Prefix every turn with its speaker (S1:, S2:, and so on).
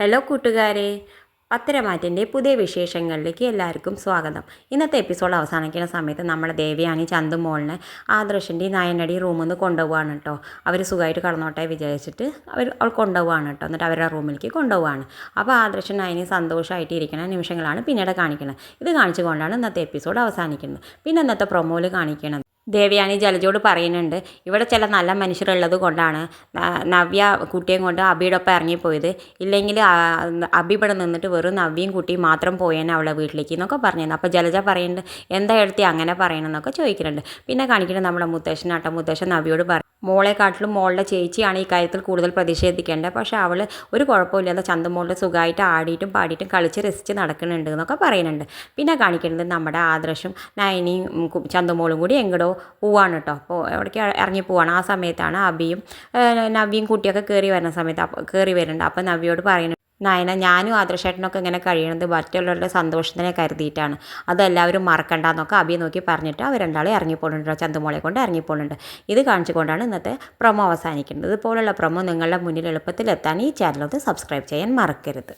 S1: Hello കൂട്ടുകാരെ. പത്തരമാറ്റിന്റെ പുതിയ വിശേഷങ്ങളിലേക്ക് എല്ലാവർക്കും സ്വാഗതം. ഇന്നത്തെ എപ്പിസോഡ് അവസാനിക്കുന്ന സമയത്ത് നമ്മുടെ ദേവയാനി ചന്തുമോളിനെ ആദർശിന്റെ നയനടി റൂമിൽ നിന്ന് കൊണ്ടുപോവാണ് കേട്ടോ അവർ സുഖമായിട്ട് കടന്നോട്ടെ വിചാരിച്ചിട്ട് അവർ അവൾ കൊണ്ടുപോവാണ് കേട്ടോ എന്നിട്ട് അവരുടെ റൂമിലേക്ക് കൊണ്ടുപോവാണ്. അപ്പോൾ ആദർശൻ നയനി സന്തോഷമായിട്ട് ഇരിക്കുന്ന നിമിഷങ്ങളാണ് പിന്നീട് കാണിക്കുന്നത്. ഇത് കാണിച്ചുകൊണ്ടാണ് ഇന്നത്തെ എപ്പിസോഡ് അവസാനിക്കുന്നത്. പിന്നെ ഇന്നത്തെ പ്രൊമോയിൽ കാണിക്കുന്നത് ദേവയാനി ജലജോട് പറയുന്നുണ്ട് ഇവിടെ ചില നല്ല മനുഷ്യരുള്ളത് കൊണ്ടാണ് നവ്യ കുട്ടിയും കൊണ്ട് അബിയുടെ ഒപ്പം ഇറങ്ങിപ്പോയത്. ഇല്ലെങ്കിൽ അബി ഇവിടെ നിന്നിട്ട് വെറും നവ്യയും കുട്ടിയും മാത്രം പോയേനെ അവളെ വീട്ടിലേക്ക് എന്നൊക്കെ പറഞ്ഞിരുന്നു. അപ്പോൾ ജലജ പറയുന്നുണ്ട് എന്താ എടുത്തി അങ്ങനെ പറയണമെന്നൊക്കെ ചോദിക്കുന്നുണ്ട്. പിന്നെ കാണിക്കുന്നത് നമ്മുടെ മുത്തശ്ശനാട്ടോ മുത്തശ്ശൻ നവ്യോട് പറയും മോളെക്കാട്ടിലും മോളുടെ ചേച്ചിയാണ് ഈ കാര്യത്തിൽ കൂടുതൽ പ്രതിഷേധിക്കേണ്ടത്. പക്ഷേ അവൾ ഒരു കുഴപ്പമില്ലാതെ ചന്തമോളുടെ സുഖമായിട്ട് ആടിയിട്ടും പാടിയിട്ടും കളിച്ച് രസിച്ച് നടക്കുന്നുണ്ട് എന്നൊക്കെ പറയുന്നുണ്ട്. പിന്നെ കാണിക്കുന്നത് നമ്മുടെ ആദർശും നയനിയും ചന്തമോളും കൂടി എങ്ങടോ പോവാണ് കേട്ടോ. അപ്പോൾ എവിടേക്ക് ഇറങ്ങി പോവാണ്. ആ സമയത്താണ് അബിയും നവിയും നവ്യയും കുട്ടിയൊക്കെ കയറി വരുന്ന സമയത്ത് കയറി വരുന്നുണ്ട്. അപ്പോൾ നവ്യോട് പറയുന്നു നയന ഞാനും ആദർശേട്ടനൊക്കെ ഇങ്ങനെ കഴിയണത് മറ്റുള്ളവരുടെ സന്തോഷത്തിനെ കരുതിയിട്ടാണ്. അതെല്ലാവരും മറക്കണ്ടെന്നൊക്കെ അബി നോക്കി പറഞ്ഞിട്ട് അവർ രണ്ടാളെ ഇറങ്ങിപ്പോണുണ്ട് ചന്തുമോളെ കൊണ്ട് ഇറങ്ങിപ്പോണുണ്ട്. ഇത് കാണിച്ചുകൊണ്ടാണ് ഇന്നത്തെ പ്രൊമോ അവസാനിക്കുന്നത്. ഇതുപോലുള്ള പ്രൊമോ നിങ്ങളുടെ മുന്നിൽ എളുപ്പത്തിൽ എത്താൻ ഈ ചാനൽ ഒന്ന് സബ്സ്ക്രൈബ് ചെയ്യാൻ മറക്കരുത്.